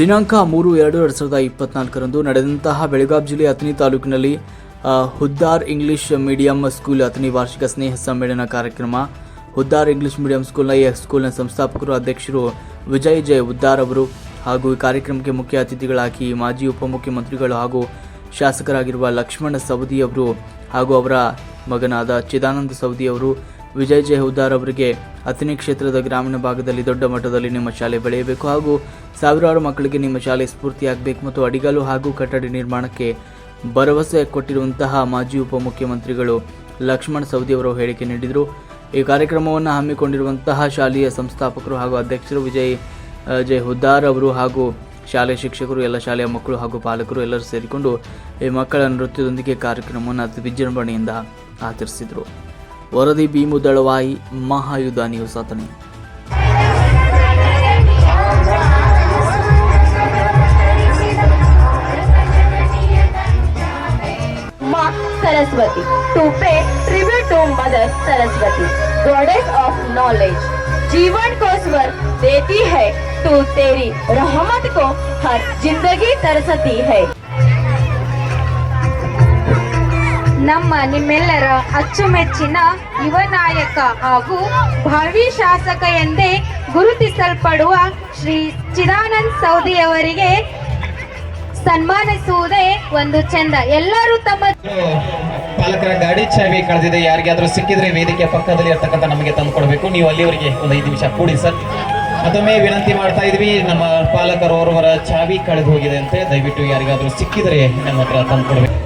ದಿನಾಂಕ ಮೂರು ಎರಡು ಎರಡು ಸಾವಿರದ ಇಪ್ಪತ್ನಾಲ್ಕರಂದು ನಡೆದಂತಹ ಬೆಳಗಾವಿ ಜಿಲ್ಲೆ ಅಥಣಿ ತಾಲೂಕಿನಲ್ಲಿ Huddar English medium school Athani ವಾರ್ಷಿಕ ಸ್ನೇಹ ಸಮ್ಮೇಳನ ಕಾರ್ಯಕ್ರಮ, ಹುದ್ದಾರ್ ಇಂಗ್ಲಿಷ್ ಮೀಡಿಯಂ ಸ್ಕೂಲ್ನ ಈ ಸ್ಕೂಲ್ನ ಸಂಸ್ಥಾಪಕರು ಅಧ್ಯಕ್ಷರು ವಿಜಯ್ ಜಯ್ ಹುದ್ದಾರ್ ಅವರು ಹಾಗೂ ಈ ಕಾರ್ಯಕ್ರಮಕ್ಕೆ ಮುಖ್ಯ ಅತಿಥಿಗಳಾಗಿ ಮಾಜಿ ಉಪಮುಖ್ಯಮಂತ್ರಿಗಳು ಹಾಗೂ ಶಾಸಕರಾಗಿರುವ ಲಕ್ಷ್ಮಣ ಸವದಿ ಅವರು ಹಾಗೂ ಅವರ ಮಗನಾದ ಚಿದಾನಂದ ಸವದಿ ಅವರು ವಿಜಯ್ ಜಯಹುದ್ದಾರ್ ಅವರಿಗೆ ಅಥಣಿ ಕ್ಷೇತ್ರದ ಗ್ರಾಮೀಣ ಭಾಗದಲ್ಲಿ ದೊಡ್ಡ ಮಟ್ಟದಲ್ಲಿ ನಿಮ್ಮ ಶಾಲೆ ಬೆಳೆಯಬೇಕು ಹಾಗೂ ಸಾವಿರಾರು ಮಕ್ಕಳಿಗೆ ನಿಮ್ಮ ಶಾಲೆ ಸ್ಫೂರ್ತಿಯಾಗಬೇಕು ಮತ್ತು ಅಡಿಗಾಲು ಹಾಗೂ ಕಟ್ಟಡ ನಿರ್ಮಾಣಕ್ಕೆ ಭರವಸೆ ಕೊಟ್ಟಿರುವಂತಹ ಮಾಜಿ ಉಪಮುಖ್ಯಮಂತ್ರಿಗಳು ಲಕ್ಷ್ಮಣ್ ಸವದಿ ಅವರು ಹೇಳಿಕೆ ನೀಡಿದರು. ಈ ಕಾರ್ಯಕ್ರಮವನ್ನು ಹಮ್ಮಿಕೊಂಡಿರುವಂತಹ ಶಾಲೆಯ ಸಂಸ್ಥಾಪಕರು ಹಾಗೂ ಅಧ್ಯಕ್ಷರು ವಿಜಯ್ ಜಯಹುದ್ದಾರ್ ಹುದ್ದಾರ್ ಅವರು ಹಾಗೂ ಶಾಲೆ ಶಿಕ್ಷಕರು, ಎಲ್ಲ ಶಾಲೆಯ ಮಕ್ಕಳು ಹಾಗೂ ಪಾಲಕರು ಎಲ್ಲರೂ ಸೇರಿಕೊಂಡು ಈ ಮಕ್ಕಳ ನೃತ್ಯದೊಂದಿಗೆ ಕಾರ್ಯಕ್ರಮವನ್ನು ಅತಿ ವಿಜೃಂಭಣೆಯಿಂದ ಆಚರಿಸಿದರು. ವರದಿ Bhimu Dalavayi Mahayudha news Athani Ma Saraswati to pay tribute to Mother Saraswati, goddess of knowledge. जीवन को स्वर देती है तू तेरी रहमत को हर जिंदगी तरसती है ನಮ್ಮ ನಿಮ್ಮೆಲ್ಲರ ಅಚ್ಚುಮೆಚ್ಚಿನ ಯುವ ನಾಯಕ ಹಾಗೂ ಭಾವಿ ಶಾಸಕ ಎಂದೇ ಗುರುತಿಸಲ್ಪಡುವ ಶ್ರೀ ಚಿದಾನಂದ್ ಸೌದಿ ಅವರಿಗೆ ಸನ್ಮಾನಿಸುವುದೇ ಒಂದು ಚಂದ. ಎಲ್ಲರೂ ತಮ್ಮ ಪಾಲಕರ ಗಾಡಿ ಚಾವಿ ಕಳೆದಿದೆ. ಯಾರಿಗಾದ್ರೂ ಸಿಕ್ಕಿದ್ರೆ ವೇದಿಕೆ ಪಕ್ಕದಲ್ಲಿ ಇರ್ತಕ್ಕಂಥ ನಮಗೆ ತಂದು ಕೊಡಬೇಕು. ನೀವು ಅಲ್ಲಿವರೆಗೆ ಒಂದು ಐದು ನಿಮಿಷ ಕೂಡಿ ಸರ್. ಅದೊಮ್ಮೆ ವಿನಂತಿ ಮಾಡ್ತಾ ಇದ್ವಿ. ನಮ್ಮ ಪಾಲಕರು ಅವರವರ ಚಾವಿ ಕಳೆದು ಹೋಗಿದೆ ಅಂತೆ ದಯವಿಟ್ಟು ಯಾರಿಗಾದ್ರೂ ಸಿಕ್ಕಿದ್ರೆ ನಮ್ಮ ಹತ್ರ ತಂದು ಕೊಡಬೇಕು.